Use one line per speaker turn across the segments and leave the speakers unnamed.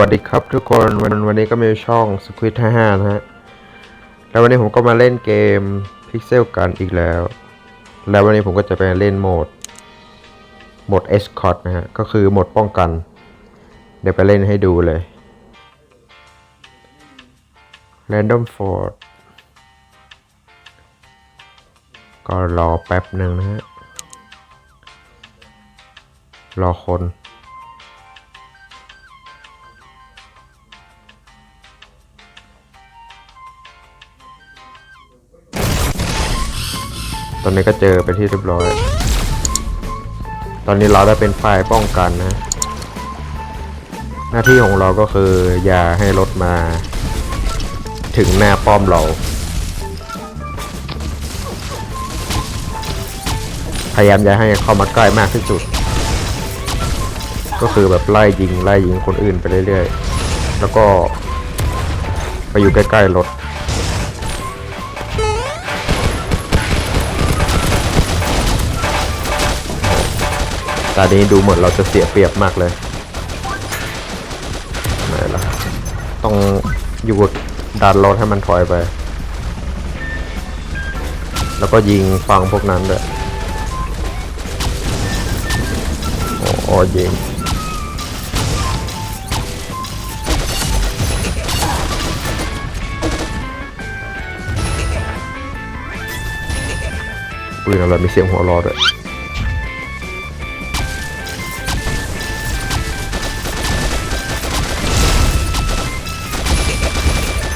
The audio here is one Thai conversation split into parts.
วัสดีครับทุกคนวันวันนี้ก็มีช่อง Squid 55 นะฮะ แล้ววันนี้ผมก็มาเล่นเกม Pixel กันอีกแล้ว แล้ววันนี้ผมก็จะไปเล่นโหมด โหมด Escort นะฮะ ก็คือโหมดป้องกัน เดี๋ยวไปเล่นให้ดูเลย Random Ford ก็รอแป๊บหนึ่งนะฮะ รอคน ตอนนี้ก็เจอไปที่เรียบร้อย ตอนนี้เราได้เป็นฝ่ายป้องกันนะ หน้าที่ของเราก็คืออย่าให้รถมา ถึงหน้าป้อมเรา พยายามอย่าให้เข้ามาใกล้มากที่สุด ก็คือแบบไล่ยิงไล่ยิงคนอื่นไปเรื่อยๆ แล้วก็ไปอยู่ใกล้ๆรถ ตอนนี้ดูเหมือนเราจะเสียเปรียบมากเลยไหนล่ะต้องอยู่ดันรถให้มันถอยไป แล้วก็ยิงฟังพวกนั้นด้วยโอ้โอยิงปืนอะไรมีเสียงหัวรอด้วย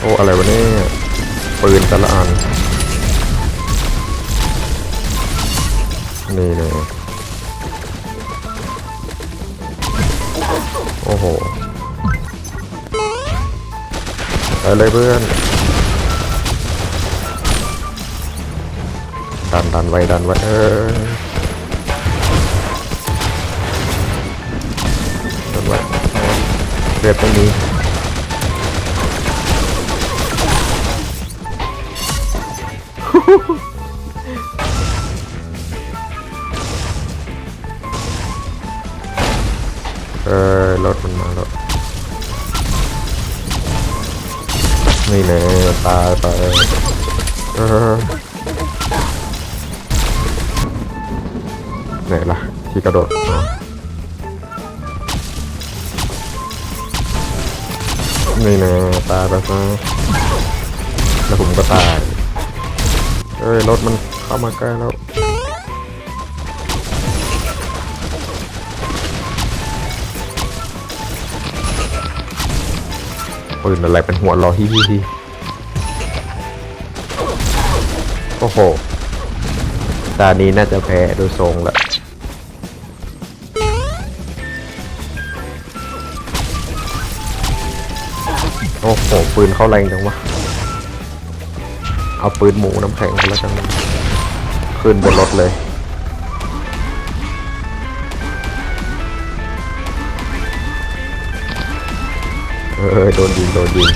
อ้อะไรวะเนี่ยปืนแต่ละอัน นี่เลยโอ้โหไปเลยเพื่อนดันดันไว้ดันไว้เออดันไว้เรียบไม่มี เออรถมันมาแล้วนี่แน่ตายไปเออไหนล่ะ ที่กระโดดอ๋อนี่แน่ตายไปซะแล้วผมก็ตาย เอ้ยรถมันเข้ามาใกล้แล้วปืนอะไรเป็นหัวรอฮิฮิฮิโอ้โห ตานี้น่าจะแพ้ดูทรงละโอ้โหปืนเข้าแรงจังวะ เอาปืนหมูน้ำแข็งไปแล้วกันขึ้นบนรถเลย เออโดนยิงโดนยิง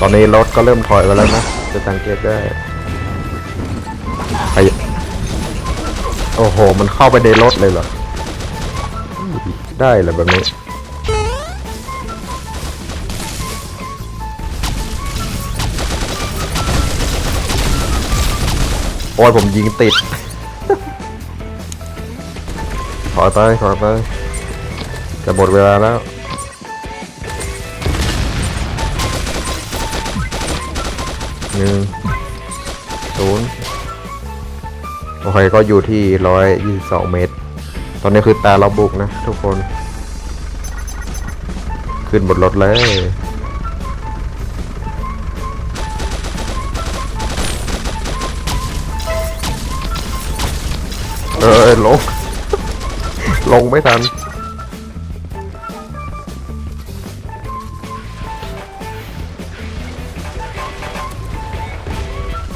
ตอนนี้รถก็เริ่มถอยไปแล้วนะ จะสังเกตได้ไปโอ้โห มันเข้าไปในรถเลยเหรอ ได้เหรอแบบนี้ โอ้ยผมยิงติดถอยไปถอยไปจะหมดเวลาแล้ว หนึ่งศูนย์โอเคก็อยู่ที่ร้อยยี่สิบสองเมตร ตอนนี้คือตาเราบุกนะทุกคน ขึ้นบนรถเลยเออลง ลงไม่ทัน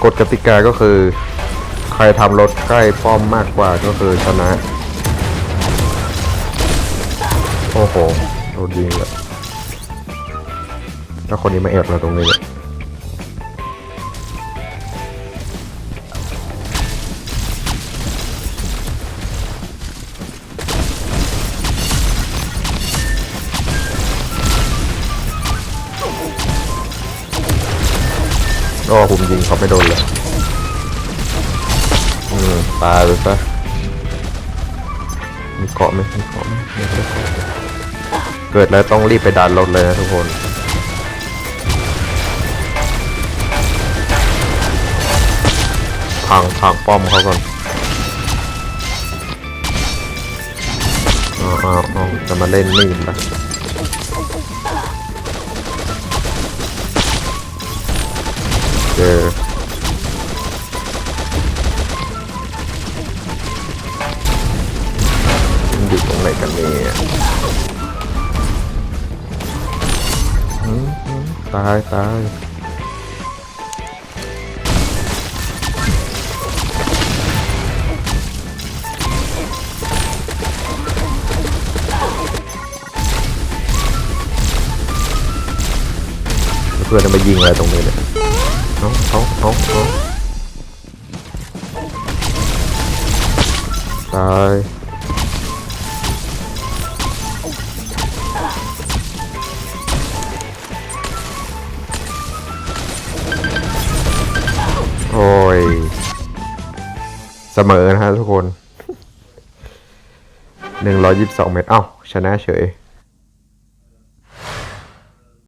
กฎกติกาก็คือ ใครทำรถใกล้ป้อมมากกว่าก็คือชนะ โอ้โหโดนยิงเลยแล้วคนนี้มาแอบเราตรงนี้เลยก็ผมยิงเขาไม่โดนเลย อืมตายเลยปะมีเกาะไหมมีเกาะไหม เกิดแล้วต้องรีบไปดันรถเลยนะทุกคนพังพังป้อมเขาก่อนอ๋ออ๋ออ๋อจะมาเล่นมีดละเจออยู่ตรงไหนกันเนี่ย ตายตายเพื่อนจะมายิงอะไรตรงนี้เนี่ยเอาเอาเอาเอาตาย โอ้ย เสมอนะฮะทุกคนหนึ่งร้อยยิบสองเมตร เอ้า ชนะเฉย